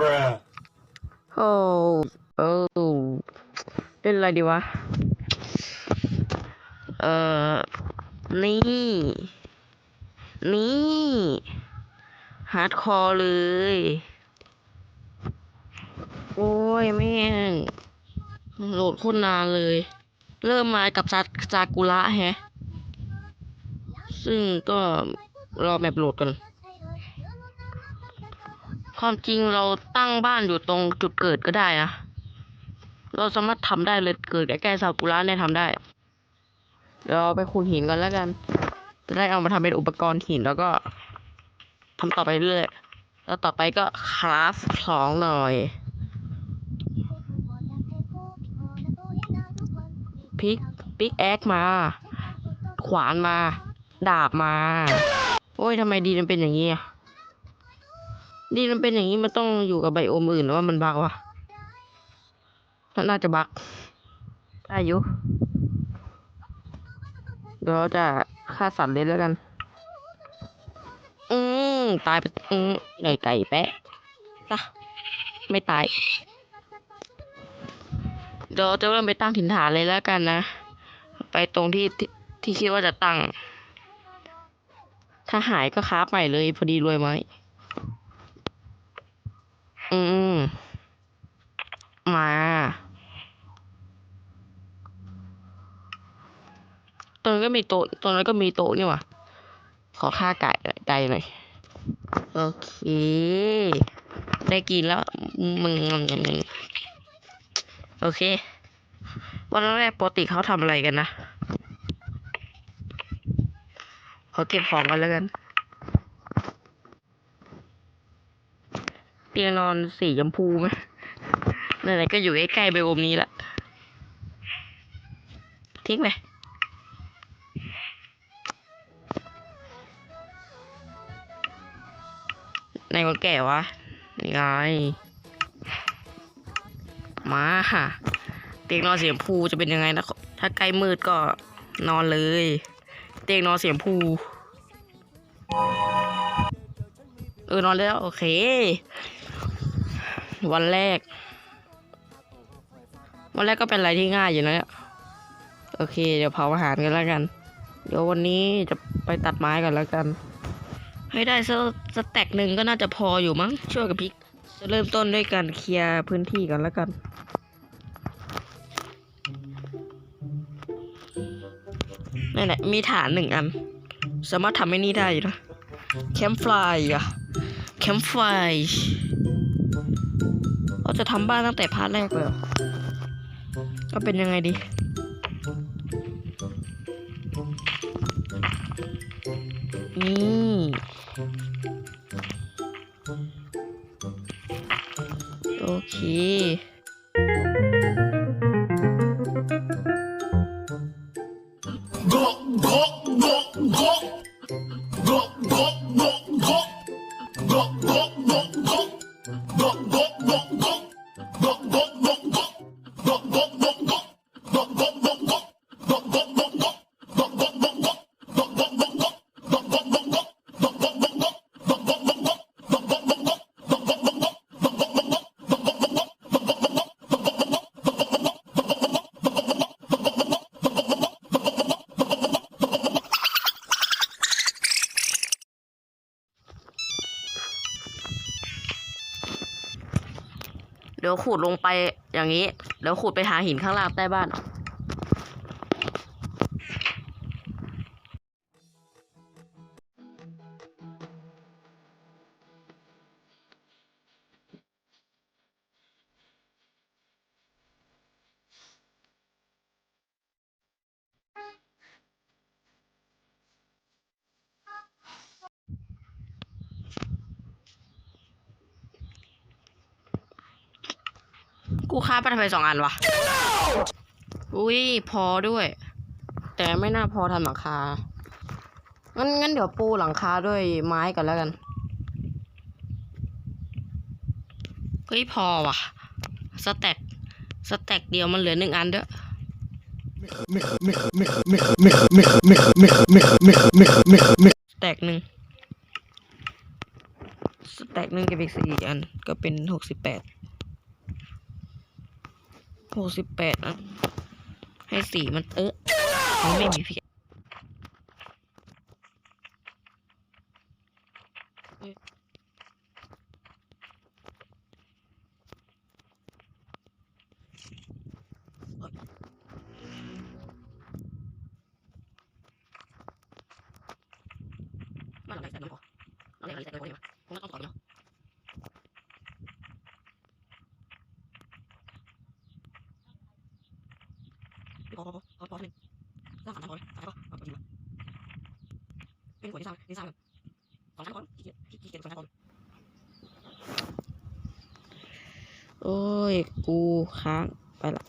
Bruh. โอ้โอ้เล่นอะไรดีวะ เอ่อ นี่ นี่ฮาร์ดคอร์เลย โอ้ยแม่งโหลดโคตรนานเลย เริ่มมากับซาซากุระแฮะ ซึ่งก็รอแมปโหลดกัน ความจริงเราตั้งบ้านอยู่ตรงจุดเกิดก็ได้นะ เราสามารถทำได้เลยเกิดใกล้ๆซากุระเนี่ยทำได้ เดี๋ยวเราไปขุดหินกันแล้วกัน จะได้เอามาทำเป็นอุปกรณ์หินแล้วก็ทำต่อไปเรื่อยแล้วต่อไปก็คราฟของหน่อย พิกพิกแอคมา ขวานมา ดาบมา โอ้ยทำไมดีมันเป็นอย่างนี้อะ ดีมันเป็นอย่างนี้มันต้องอยู่กับไบโอมอื่นหรือว่ามันบักวะน่าจะบักได้อยู่เดี๋ยวเราจะฆ่าสัตว์เลยแล้วกัน อืมตายไปอืมไก่ไก่แปะซะไม่ตาย เดี๋ยวจะเริ่มไปตั้งถิ่นฐานเลยแล้วกันนะ ไปตรงที่ที่ที่คิดว่าจะตั้ง ถ้าหายก็คราใหม่เลยพอดีรวยไหม อืม มาตรงนั้นก็มีโต๊ะตรงนั้นก็มีโต๊ะนี่หว่า ขอค่าไก่ไก่หน่อย โอเค ได้กินแล้วมึงโอเค วันแรกปกติเขาทำอะไรกันนะขอเก็บของกันแล้วกัน เตียงนอนสีชมพูไหมไหนๆก็อยู่ใกล้ๆไบโอมนี้ละทิ้งไปในคนแก่วะ นี่ไง มาค่ะ เตียงนอนสีชมพูจะเป็นยังไงนะถ้าใกล้มืดก็นอนเลย เตียงนอนสีชมพู เออนอนแล้ว โอเค วันแรก วันแรกก็เป็นอะไรที่ง่ายอยู่นะเนี่ยโอเค เดี๋ยวเผาอาหารกันแล้วกัน เดี๋ยววันนี้จะไปตัดไม้กันแล้วกัน ให้ได้สักสแต็กหนึ่งก็น่าจะพออยู่มั้งช่วยกับพิก จะเริ่มต้นด้วยการเคลียร์พื้นที่กันแล้วกันนี่นแหละมีฐานหนึ่งอัน สามารถทำให้นี่ได้อยู่นะแคมป์ไฟอะแคมป์ไฟ จะทำบ้านตั้งแต่พาร์ทแรกเลยเหรอก็เป็นยังไงดี นี่โอเค ดี๋ยวขุดลงไปอย่างนี้ เดี๋ยวขุดไปหาหินข้างล่างใต้บ้าน กูฆ่าปลาทำไมสองอันวะ อุ้ยพอด้วย แต่ไม่น่าพอทำหลังคา งั้นงั้นเดี๋ยวปูหลังคาด้วยไม้กันแล้วกัน เฮ้ยพอว่ะ สแต็ก สแต็กเดียวมันเหลือหนึ่งอันด้วยสแต็กหนึ่งสแต็กหนึ่งกับอีกสี่อันก็เป็นหกสิบแปด หกสิบแปดอันให้สีมันเออมันไม่มีพี่เอ้ยเอ้ยบ้านหลังไหนใส่น้ำพอหลังไหนใส่น้ำพอดีวะคงต้องต่อเนาะ พอพอพอพอพอหนึ่งสางสามชั้นพอสามชั้นเอาไปดูเป็นหัวที่สร้างที่สร้างสองชั้นพอขี้เกียจขี้เกียจสองชั้นพอโอ้ย กูค้างไปละ